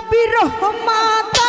নবীর রহমাতাল্লিল